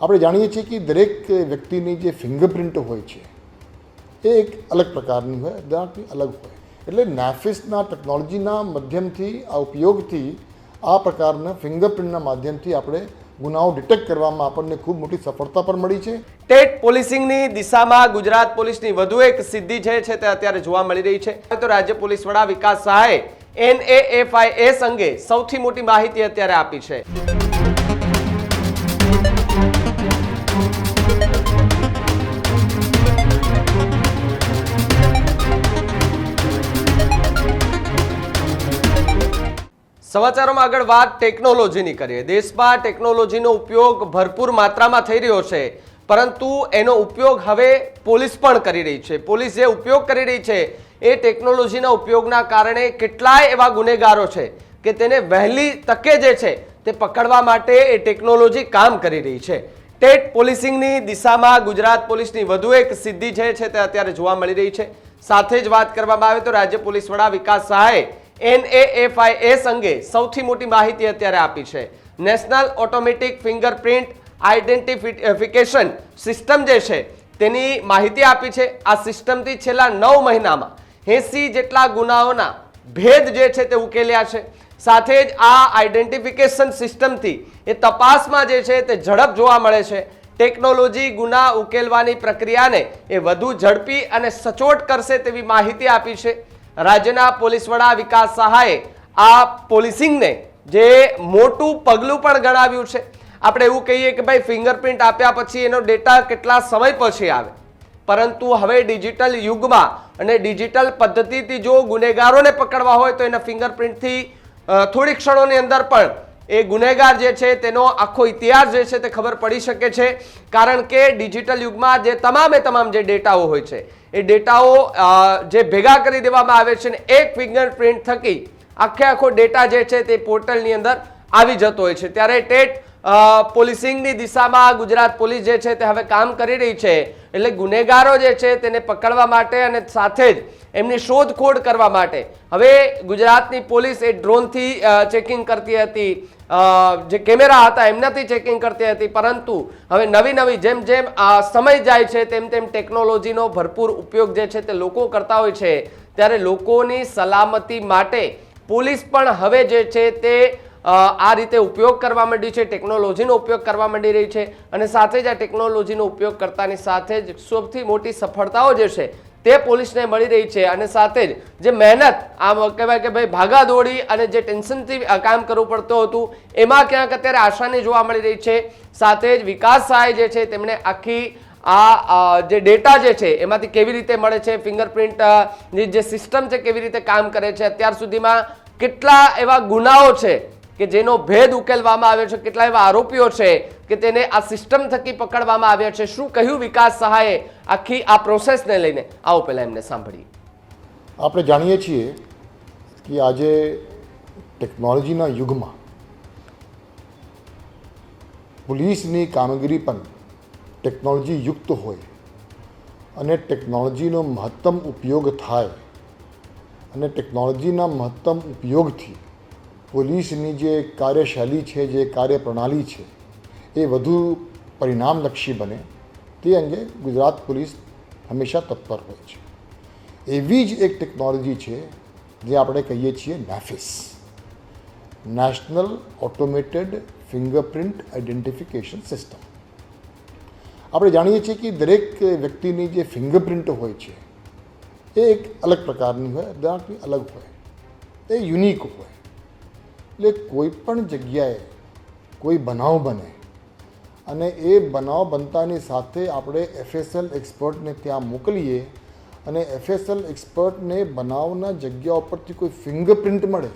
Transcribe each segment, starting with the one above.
આપણે જાણીએ છીએ કે દરેક વ્યક્તિની જે ફિંગરપ્રિન્ટ હોય છે, એ એક અલગ પ્રકારની હોય દરેકની અલગ હોય. એટલે નેફિસના ટેકનોલોજીના માધ્યમથી, આ ઉપયોગથી, આ પ્રકારના ફિંગરપ્રિન્ટના માધ્યમથી આપણે ગુનાઓ ડિટેક્ટ કરવામાં આપણને ખૂબ મોટી સફળતા પણ મળી છે. ટેટ પોલીસિંગની દિશામાં ગુજરાત પોલીસની વધુ એક સિદ્ધિ છે છે તે અત્યારે જોવા મળી રહી છે. તો રાજ્ય પોલીસ વડા વિકાસ સહાય એનએએફઆઈએસ અંગે સૌથી મોટી માહિતી અત્યારે આપી છે. સમાચારોમાં આગળ વાત ટેકનોલોજીની કરીએ. દેશમાં ટેકનોલોજીનો ઉપયોગ ભરપૂર માત્રામાં થઈ રહ્યો છે, પરંતુ એનો ઉપયોગ હવે પોલીસ પણ કરી રહી છે. પોલીસ જે ઉપયોગ કરી રહી છે, એ ટેકનોલોજીના ઉપયોગના કારણે કેટલાય એવા ગુનેગારો છે કે તેને વહેલી તકે જે છે, તે પકડવા માટે એ ટેકનોલોજી કામ કરી રહી છે. ટેટ પોલીસિંગની દિશામાં ગુજરાત પોલીસની વધુ એક સિદ્ધિ જે છે, તે અત્યારે જોવા મળી રહી છે. સાથે જ વાત કરવામાં આવે તો રાજ્ય પોલીસ વડા વિકાસ સહાયે એનએએફઆઈએસ અંગે સૌથી મોટી માહિતી અત્યારે આપી છે. National automatic fingerprint identification system જે છે, તેની માહિતી આપી છે. આ સિસ્ટમથી છેલ્લા નવ મહિનામાં એસી જેટલા ગુનાઓના ભેદ જે છે તે ઉકેલ્યા છે. સાથે જ આ આઈડેન્ટિફિકેશન સિસ્ટમથી એ તપાસમાં જે છે તે ઝડપ જોવા મળે છે. ટેકનોલોજી ગુના ઉકેલવાની પ્રક્રિયાને એ વધુ ઝડપી અને સચોટ કરશે તેવી માહિતી આપી છે. રાજ્યના પોલીસ વડા વિકાસ સહાયે આ પોલીસિંગને જે મોટું પગલું પણ ગણાવ્યું છે. આપણે એવું કહીએ કે ભાઈ ફિંગરપ્રિન્ટ આપ્યા પછી એનો ડેટા કેટલા સમય પછી આવે? પરંતુ હવે ડિજિટલ યુગમાં અને ડિજિટલ પદ્ધતિથી જો ગુનેગારોને પકડવા હોય તો એના ફિંગરપ્રિન્ટથી થોડી ક્ષણોની અંદર પણ એ ગુનેગાર જે છે તેનો આખો ઇતિહાસ જે છે તે ખબર પડી શકે છે. કારણ કે ડિજિટલ યુગમાં જે તમામે તમામ જે ડેટાઓ હોય છે એ ડેટાઓ જે ભેગા કરી દેવામાં આવે છે ને એક ફિંગરપ્રિન્ટ થકી આખે આખો ડેટા જે છે તે પોર્ટલની અંદર આવી જતો હોય છે. ત્યારે ટેટ પોલીસિંગની દિશામાં ગુજરાત પોલીસ જે છે તે હવે કામ કરી રહી છે. એટલે ગુનેગારો જે છે તેને પકડવા માટે અને સાથે જ એમની શોધખોળ કરવા માટે. હવે ગુજરાતની પોલીસ એ ડ્રોનથી ચેકિંગ કરતી હતી. જે કેમેરા હતા એમનાથી ચેકિંગ કરતી હતી. પરંતુ હવે નવી નવી જેમ જેમ સમય જાય છે તેમ તેમ ટેકનોલોજીનો ભરપૂર ઉપયોગ જે છે તે લોકો કરતા હોય છે. ત્યારે લોકોની સલામતી માટે પોલીસ પણ હવે જે છે તે આ રીતે ઉપયોગ કરવા માંડી છે, ટેકનોલોજીનો ઉપયોગ કરવા માંડી રહી છે અને સાથે જ આ ટેકનોલોજીનો ઉપયોગ કરતાની સાથે જ સૌથી મોટી સફળતાઓ જે છે તે પોલીસને મળી રહી છે અને સાથે જ જે મહેનત, આમ કહેવાય કે ભાઈ ભાગાદોડી અને જે ટેન્શનથી કામ કરવું પડતું હતું, એમાં ક્યાંક અત્યારે આશાની જોવા મળી રહી છે. સાથે જ વિકાસ સહાય જે છે તેમણે આખી આ જે ડેટા જે છે એમાંથી કેવી રીતે મળે છે ફિંગરપ્રિન્ટની જે સિસ્ટમ છે કેવી રીતે કામ કરે છે, અત્યાર સુધીમાં કેટલા એવા ગુનાઓ છે કે જેનો ભેદ ઉકેલવામાં આવ્યો છે, કેટલા એવા આરોપીઓ છે કે તેને આ સિસ્ટમ થકી પકડવામાં આવ્યા છે, શું કહ્યું વિકાસ સહાયે આખી આ પ્રોસેસને લઈને? આવો પહેલાં એમને સાંભળીએ. આપણે જાણીએ છીએ કે આજે ટેકનોલોજીના યુગમાં પોલીસની કામગીરી પણ ટેકનોલોજી યુક્ત હોય અને ટેકનોલોજીનો મહત્તમ ઉપયોગ થાય અને ટેકનોલોજીના મહત્તમ ઉપયોગથી પોલીસની જે કાર્યશૈલી છે, જે કાર્યપ્રણાલી છે, એ વધુ પરિણામલક્ષી બને. તે અંગે ગુજરાત પોલીસ હંમેશા તત્પર હોય છે. એવી જ એક ટેકનોલોજી છે, જે આપણે કહીએ છીએ NAFIS national automated fingerprint identification system આપણે જાણીએ છીએ કે દરેક વ્યક્તિની જે ફિંગરપ્રિન્ટ હોય છે, એ એક અલગ પ્રકારની હોય દરેકની અલગ હોય. એ યુનિક હોય. એટલે કોઈ પણ જગ્યાએ કોઈ બનાવ બને અને એ બનાવ બનતાની સાથે આપણે એફએસએલ એક્સપર્ટને ત્યાં મોકલીએ અને એફએસએલ એક્સપર્ટને બનાવના જગ્યા ઉપરથી કોઈ ફિંગરપ્રિન્ટ મળે,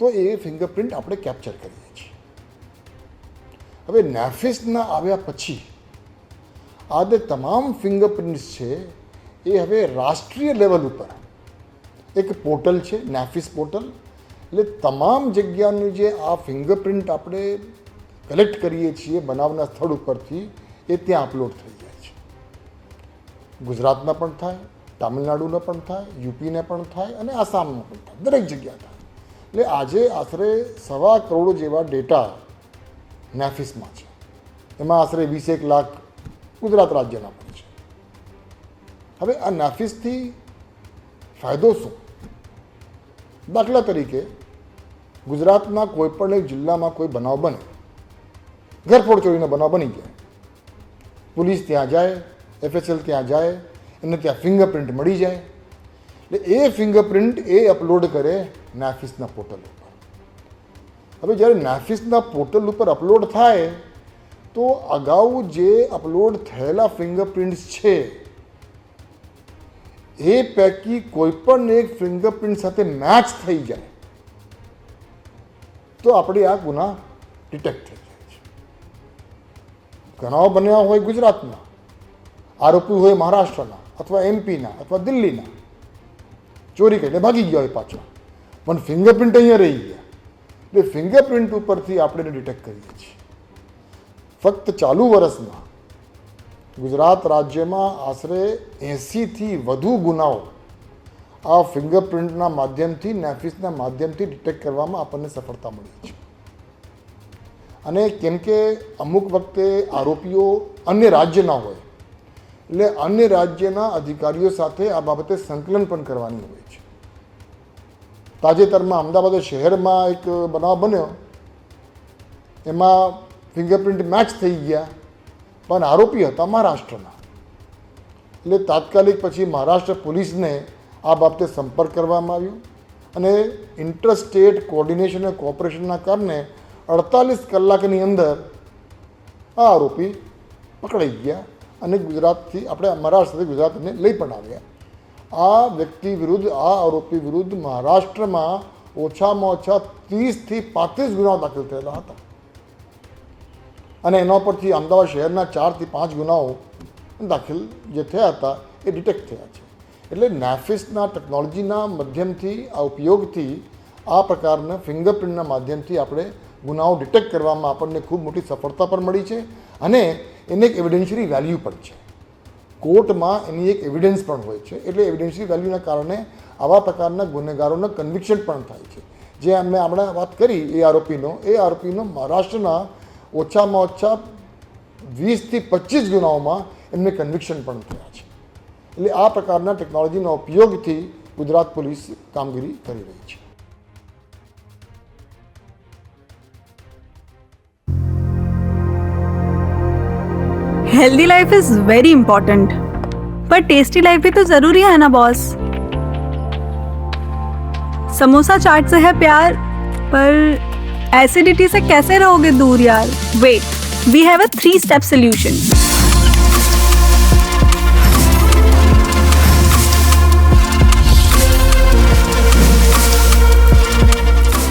તો એ ફિંગરપ્રિન્ટ આપણે કેપ્ચર કરીએ છીએ. હવે નેફિસના આવ્યા પછી આ જે તમામ ફિંગરપ્રિન્ટ્સ છે, એ હવે રાષ્ટ્રીય લેવલ ઉપર એક પોર્ટલ છે નેફિસ પોર્ટલ. એટલે તમામ જગ્યાનું જે આ ફિંગરપ્રિન્ટ આપણે કલેક્ટ કરીએ છીએ બનાવના સ્થળ ઉપરથી, એ ત્યાં અપલોડ થઈ જાય છે. ગુજરાતના પણ થાય, તામિલનાડુના પણ થાય, યુપીને પણ થાય અને આસામમાં પણ થાય. દરેક જગ્યા થાય. એટલે આજે આશરે સવા કરોડ જેવા ડેટા નેફિસમાં છે. એમાં આશરે વીસેક લાખ ગુજરાત રાજ્યના પણ છે. હવે આ નાફિસથી ફાયદો શું? દાખલા તરીકે ગુજરાતના કોઈ પણ એક જિલ્લામાં કોઈ બનાવ બને ઘરફોડ ચોરીનો બનાવ બની જાય. પોલીસ ત્યાં જાય એફએસએલ ત્યાં જાય, એને ત્યાં ફિંગરપ્રિન્ટ મળી જાય. એટલે એ ફિંગરપ્રિન્ટ એ અપલોડ કરે નાફિસના પોર્ટલ ઉપર. હવે જ્યારે નાફિસના પોર્ટલ ઉપર અપલોડ થાય, તો અગાઉ જે અપલોડ થયેલા ફિંગરપ્રિન્ટ્સ છે, એ પૈકી કોઈ પણ એક ફિંગરપ્રિન્ટ સાથે મેચ થઈ જાય. તો આપણે આ ગુના ડિટેક્ટ થઈ જાય છે. ઘણાઓ બન્યા હોય ગુજરાતમાં. આરોપી હોય મહારાષ્ટ્રના અથવા એમપીના અથવા દિલ્હીના. ચોરી કરીને ભાગી ગયા હોય પાછા. પણ ફિંગરપ્રિન્ટ અહીંયા રહી ગયા. એટલે ફિંગરપ્રિન્ટ ઉપરથી આપણે ડિટેક્ટ કરીએ છીએ. ફક્ત ચાલુ વર્ષમાં ગુજરાત રાજ્યમાં આશરે એંસીથી વધુ ગુનાઓ આ ફિંગરપ્રિન્ટના માધ્યમથી, નેફિસના માધ્યમથી ડિટેક્ટ કરવામાં આપણને સફળતા મળી છે. અને કેમ કે અમુક વખતે આરોપીઓ અન્ય રાજ્યના હોય, એટલે અન્ય રાજ્યના અધિકારીઓ સાથે આ બાબતે સંકલન પણ કરવાની હોય છે. તાજેતરમાં અમદાવાદ શહેરમાં એક બનાવ બન્યો. એમાં ફિંગરપ્રિન્ટ મેચ થઈ ગયા, પણ આરોપી હતા મહારાષ્ટ્રના. એટલે તાત્કાલિક પછી મહારાષ્ટ્ર પોલીસને આ બાબતે સંપર્ક કરવામાં આવ્યો અને ઇન્ટરસ્ટેટ કોર્ડિનેશન અને કોઓપરેશનના કારણે અડતાલીસ કલાકની અંદર આ આરોપી પકડાઈ ગયા અને ગુજરાતથી આપણે મહારાષ્ટ્રથી ગુજરાતને લઈ પણ આવ્યા. આ વ્યક્તિ વિરુદ્ધ, આ આરોપી વિરુદ્ધ મહારાષ્ટ્રમાં ઓછામાં ઓછા ત્રીસથી પાંત્રીસ ગુનાઓ દાખલ થયેલા હતા. અને એના પરથી અમદાવાદ શહેરના ચારથી પાંચ ગુનાઓ દાખલ જે થયા હતા એ ડિટેક્ટ થયા છે. એટલે નેફિસના ટેકનોલોજીના માધ્યમથી, આ ઉપયોગથી, આ પ્રકારના ફિંગરપ્રિન્ટના માધ્યમથી આપણે ગુનાઓ ડિટેક્ટ કરવામાં આપણને ખૂબ મોટી સફળતા પણ મળી છે અને એને એક એવિડન્શિયરી વેલ્યુ પણ છે. કોર્ટમાં એની એક એવિડન્સ પણ હોય છે. એટલે એવિડન્શિયરી વેલ્યુના કારણે આવા પ્રકારના ગુનેગારોના કન્વિક્શન પણ થાય છે. જે અમે હમણાં વાત કરી એ આરોપીનો એ આરોપીનો મહારાષ્ટ્રના ઓછામાં ઓછા વીસથી પચીસ ગુનાઓમાં એમને કન્વિક્શન પણ થયા છે. એટલે આ પ્રકારના ટેકનોલોજીના ઉપયોગથી ગુજરાત પોલીસ કામગીરી કરી રહી છે healthy life is very important पर टेस्टी लाइफ भी तो जरूरी है ना बॉस समोसा चाट से है प्यार पर एसिडिटी से कैसे रहोगे दूर यार wait we have a three step solution